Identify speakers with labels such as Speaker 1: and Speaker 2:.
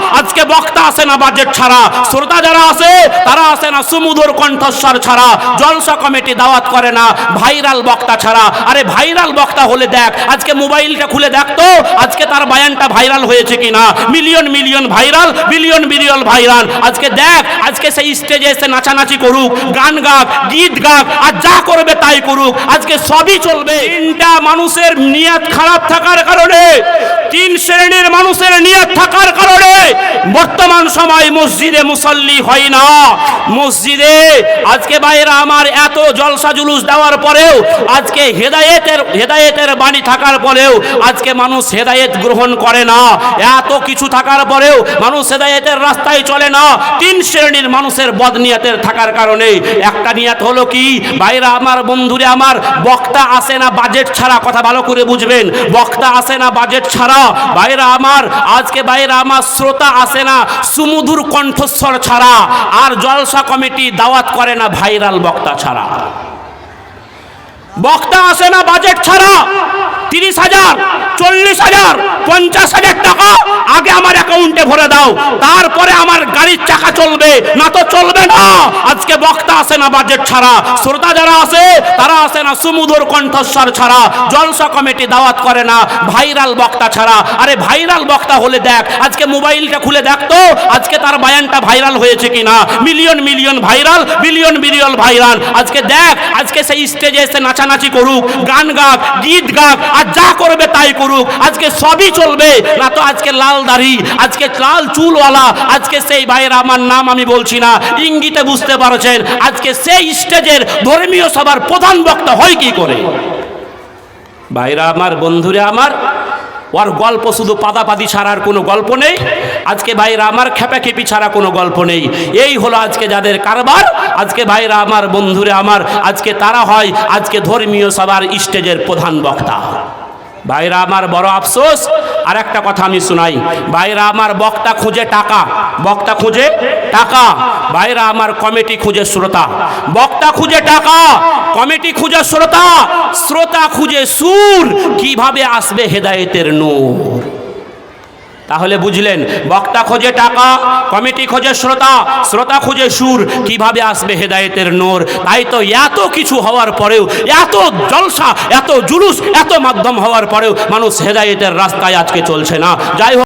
Speaker 1: at আজকে বক্তা আসে না বাজেট ছাড়া, শ্রোতা যারা আছে, তারা আসে না সুমধুর কণ্ঠস্বর ছাড়া, জলসা কমিটি দাওয়াত করে না ভাইরাল বক্তা ছাড়া। আরে ভাইরাল বক্তা হলে দেখ, আজকে মোবাইলটা খুলে দেখ তো, আজকে তার বায়ানটা ভাইরাল হয়েছে কিনা। Million million viral, billion billion viral. আজকে দেখ, আজকে সেই স্টেজে এসে নাচানাচি করুক, গান গাক, গীত গাক, আর যা করবে তাই করুক। আজকে সবই চলবে। তিনটা মানুষের নিয়ত খারাপ থাকার কারণে, তিন শ্রেণির মানুষের নিয়ত থাকার কারণে বর্তমান সময় মসজিদে মুসল্লি হয় না। মসজিদে আজকে বাইরা আমার এত জলসা জুলুস দেওয়ার পরেও, আজকে হেদায়েতের হেদায়েতের বাণী থাকার পরেও, আজকে মানুষ হেদায়েত গ্রহণ করে না। এত কিছু থাকার পরেও মানুষ হেদায়েতের রাস্তায় চলে না। তিন শ্রেণির মানুষের বদনিয়াতের থাকার কারণে। একটা নিয়াত হলো কি? বাইরা আমার বন্ধুরে আমার বক্তা আসে না বাজেট ছাড়া, কথা ভালো করে বুঝবেন। বক্তা আসে না বাজেট ছাড়া। বাইরা আমার, আজকে বাইরা আমার শ্রোতা আসে না, সুমধুর কণ্ঠস্বর ছাড়া, আর জলসা কমিটি দাওয়াত করে না ভাইরাল বক্তা ছাড়া। বক্তা আসে না, বাজেট ছাড়া, তিরিশ হাজার। চল্লিশ হাজার, পঞ্চাশ হাজার টাকা আগে আমার অ্যাকাউন্টে ভরে দাও। তারপরে আমার গাড়ির চাকা চলবে। না তো চলবে না। আজকে বক্তা আসে না বাজেট ছাড়া। শ্রোতা যারা আসে, তারা আসে না সুমধুর কণ্ঠস্বর ছাড়া। জলসা কমিটি দাওয়াত করে না ভাইরাল বক্তা ছাড়া। আরে ভাইরাল বক্তা হলে দেখ, আজকে মোবাইলটা খুলে দেখ তো, আজকে তার বায়ানটা ভাইরাল হয়েছে কিনা। Million million viral, billion billion viral. আজকে দেখ, আজকে সেই স্টেজে এসে নাচানাচি করুক, গান গাক, গীত গাক, আর যা করবে তাই করুক। আজকে সবই চলবে। না তো আজকে লাল দাড়ি, আজকে লাল চুলওয়ালা, আজকে সেই ভাইয়ের আমার নাম আমি বলছি না। ইঙ্গিতে বুঝতে পারছেন, আজকে সেই স্টেজের ধর্মীয় সভার প্রধান বক্তা হয় কি করে? ভাইরা আমার, বন্ধুরে আমার, ওর গল্প শুধু পাদাপাদি ছাড়ার কোনো গল্প নেই। আজকে ভাইরা আমার, খেপাখেপি ছাড়া কোনো গল্প নেই। এই হলো আজকে যাদের কারবার, আজকে ভাইরা আমার, বন্ধুরে আমার, আজকে তারা হয়, আজকে ধর্মীয় সভার স্টেজের প্রধান বক্তা। ভাইরা, আমার বড় আফসোস আর একটা কথা আমি শোনাই। ভাইরা, আমার বক্তা খুঁজে টাকা। বক্তা খুঁজে টাকা। ভাইরা, আমার কমিটি খুঁজে শ্রোতা। বক্তা খুঁজে টাকা, কমিটি খুঁজে শ্রোতা। শ্রোতা খুঁজে সুর। কীভাবে আসবে হেদায়েতের নূর? তাহলে বুঝলেন, বক্তা খোঁজে টাকা, কমিটি খোঁজে শ্রোতা শ্রোতা খোঁজে সুর, কীভাবে আসবে হেদায়েতের নোর? তাই তো এত কিছু হওয়ার পরেও, এত জলসা, এত জুলুস, এত মাধ্যম হওয়ার পরেও মানুষ হেদায়েতের রাস্তায় আজকে চলছে না। যাই হোক